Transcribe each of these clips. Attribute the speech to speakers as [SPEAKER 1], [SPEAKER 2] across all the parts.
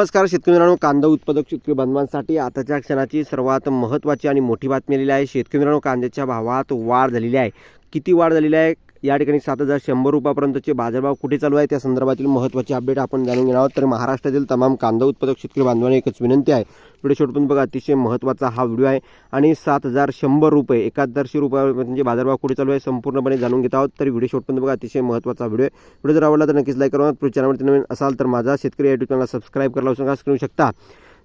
[SPEAKER 1] नमस्कार शेतकरी मित्रांनो कांदा उत्पादक शेतकरी बांधवांसाठी आताच्या क्षणाची सर्वात महत्त्वाची आणि मोठी बातमी आलेली आहे. शेतकरी मित्रांनो कांद्याच्या भावात वाढ झालेली आहे. किती वाढ झालेली आहे? या ठिकाणी सात हजार शंभर रुपयापर्यंतचे बाजारभाव कुठे चालू आहे त्या संदर्भातील महत्त्वाचे अपडेट आपण जाणून घेणार आहोत. तर महाराष्ट्रातील तमाम कांदा उत्पादक शेतकरी बांधवांना एकच विनंती आहे. व्हिडिओ शेवटपर्यंत बघा अतिशय महत्त्वाचा हा व्हिडिओ आहे. आणि सात हजार शंभर रुपये एकाहत्तरशे रुपयापर्यंतचे म्हणजे बाजारभाव कुठे चालू आहे संपूर्णपणे जाणून घेत आहोत. तर व्हिडिओ शेवटपर्यंत बघा अतिशय महत्त्वाचा व्हिडिओ आहे. व्हिडिओ जर आवडला तर नक्कीच लाईक करा. पुढे चॅनलवरती नवीन असाल तर माझा शेतकरी युट्यूब चॅनलला सबस्क्राईब करायला सांगा करू शकता.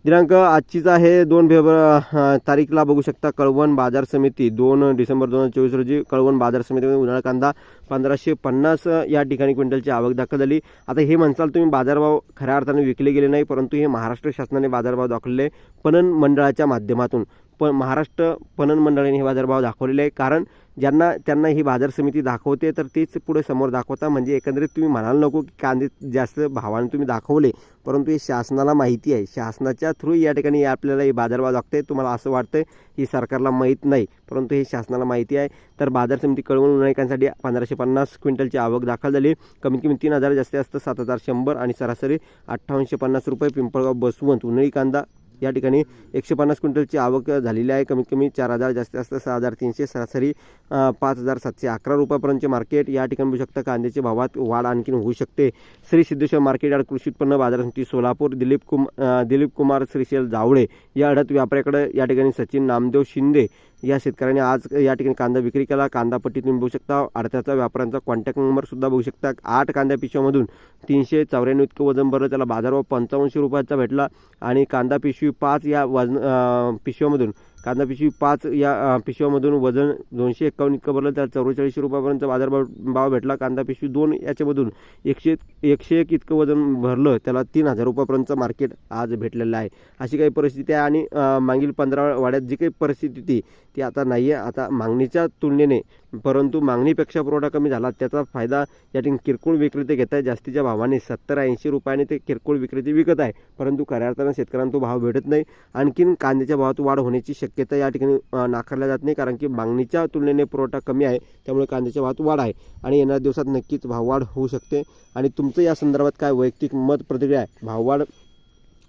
[SPEAKER 1] दिनांक आजचीच आहे दोन फेब्र तारीखला बघू शकता कळवण बाजार समिती दोन डिसेंबर दोन हजार चोवीस रोजी कळवण बाजार समितीमध्ये उन्हाळा कांदा पंधराशे पन्नास या ठिकाणी क्विंटलची आवक दाखल झाली. आता हे म्हणसाल तुम्ही बाजारभाव खऱ्या अर्थाने विकले गेले नाही परंतु हे महाराष्ट्र शासनाने बाजारभाव दाखवले पणन मंडळाच्या माध्यमातून. पण महाराष्ट्र पणन मंडळाने हे बाजारभाव दाखवलेले आहे कारण ज्यांना त्यांना ही बाजार समिती दाखवते तर तेच पुढे समोर दाखवता. म्हणजे एकंदरीत तुम्ही म्हणाल नको की कांदे जास्त भावाने तुम्ही दाखवले परंतु हे शासनाला माहिती आहे. शासनाच्या थ्रू या ठिकाणी आपल्याला हे बाजारभाव दाखते तुम्हाला असं वाटतं ही सरकारला माहीत नाही परंतु हे शासनाला माहिती आहे. तर बाजार समिती कळवून उन्हाळ्यासाठी पंधराशे पन्नास क्विंटलची आवक दाखल झाली. कमीत कमी तीन हजार जास्तीत जास्त सात हजार शंभर आणि सरासरी अठ्ठावनशे पन्नास रुपये पिंपळगाव बसवंत उन्हाळी कांदा या ठिकाणी एकशे पन्नास क्विंटलची आवक झालेली आहे. कमीत कमी चार हजार जास्तीत जास्त सहा हजार तीनशे सरासरी पाच हजार सातशे अकरा रुपयापर्यंतचे मार्केट या ठिकाणी बघू शकता. कांद्याच्या भावात वाढ आणखीन होऊ शकते. श्री सिद्धेश्वर मार्केट यार्ड कृषी उत्पन्न बाजार समिती सोलापूर दिलीप कुम दिलीप कुमार श्रीशैल जावळे या अडत व्यापाऱ्याकडे या ठिकाणी सचिन नामदेव शिंदे या शेतकऱ्याने आज या ठिकाणी कांदा विक्री केला. कांदा पट्टी तुम्ही बघू शकता. अडत्याचा व्यापाऱ्यांचा कॉन्टॅक्ट नंबरसुद्धा बघू शकता. आठ कांदा पिशव्यामधून तीनशे चौऱ्याण्णव इतकं वजन भरलं. त्याला बाजारभाव पंचावन्नशे रुपयाचा भेटला आणि कांदा पिशवी पाच या वजन पिशव्यामधून. कांदा पिशवी पाच या पिशव्यामधून वजन दोनशे एक्कावन्न इतकं भरलं त्याला चौवेचाळीसशे रुपयापर्यंत बाजारभाव भाव भेटला. कांदा पिशवी दोन याच्यामधून एकशे एकशे एक इतकं वजन भरलं त्याला तीन हजार रुपयापर्यंत मार्केट आज भेटलेलं आहे. अशी काही परिस्थिती आहे आणि मागील पंधरा वाड्यात जी काही परिस्थिती होती ती आता नाही आहे आता मागणीच्या तुलनेने परंतु मागणीपेक्षा पुरवठा कमी झाला त्याचा फायदा या ठिकाणी किरकोळ विक्रेते घेत आहे जास्तीच्या भावाने सत्तर ऐंशी रुपयाने ते किरकोळ विक्रेते विकत आहे परंतु खऱ्या अर्थानं शेतकऱ्यांना तो भाव भेटत नाही. आणखीन कांद्याच्या भावात वाढ होण्याची शक्यता या ठिकाणी नाकारल्या जात नाही. कारण की मागणीच्या तुलनेने पुरवठा कमी आहे. त्यामुळे कांद्याच्या भावात वाढ आहे. आणि येणाऱ्या दिवसात नक्कीच भाववाढ होऊ शकते. आणि तुमचं या संदर्भात काय वैयक्तिक मत प्रतिक्रिया आहे? भाववाढ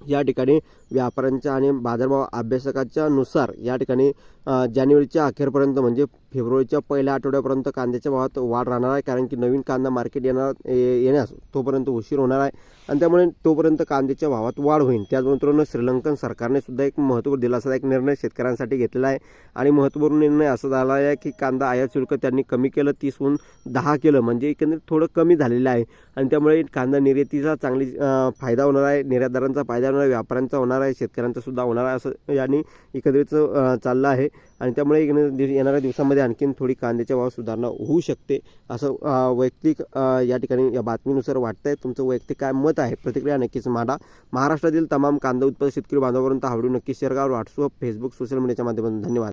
[SPEAKER 1] या ठिकाणी व्यापाऱ्यांच्या आणि बाजारभाव अभ्यासकाच्या नुसार या ठिकाणी जानेवारीच्या अखेरपर्यंत म्हणजे फेब्रुवारीच्या पहिल्या आठवड्यापर्यंत कांद्याच्या भावात वाढ राहणार आहे कारण की नवीन कांदा मार्केट येणार येण्यास तोपर्यंत उशीर होणार आहे. आणि त्यामुळे तोपर्यंत कांद्याच्या भावात वाढ होईल. त्याचबरोबर श्रीलंकन सरकारने सुद्धा एक महत्त्व दिलासा एक निर्णय शेतकऱ्यांसाठी घेतलेला आहे. आणि महत्त्वपूर्ण निर्णय असा झाला आहे की कांदा आयात शुल्क त्यांनी कमी केलं तीसहून दहा केलं. म्हणजे एकंदरीत थोडं कमी झालेलं आहे. आणि त्यामुळे कांदा निर्यातीचा चांगली फायदा होणार आहे. निर्यातदारांचा फायदा होणार आहे. व्यापाऱ्यांचा होणार आहे. शेतकऱ्यांचा सुद्धा होणार आहे असं यांनी एकंदरीत चाललं आहे. आणि त्यामुळे येणाऱ्या दिवसामध्ये आणखीन थोडी कांद्याच्या भावात सुधारणा होऊ शकते असं वैयक्तिक या ठिकाणी या बातमीनुसार वाटतंय. तुमचं वैयक्तिक काय मत आहे? प्रतिक्रिया नक्कीच मांडा. महाराष्ट्रातील तमाम कांदा उत्पादक शेतकरी बांधवापर्यंत आवडून नक्की शेअर करा. व्हॉट्सअप फेसबुक सोशल मीडियाच्या माध्यमातून धन्यवाद.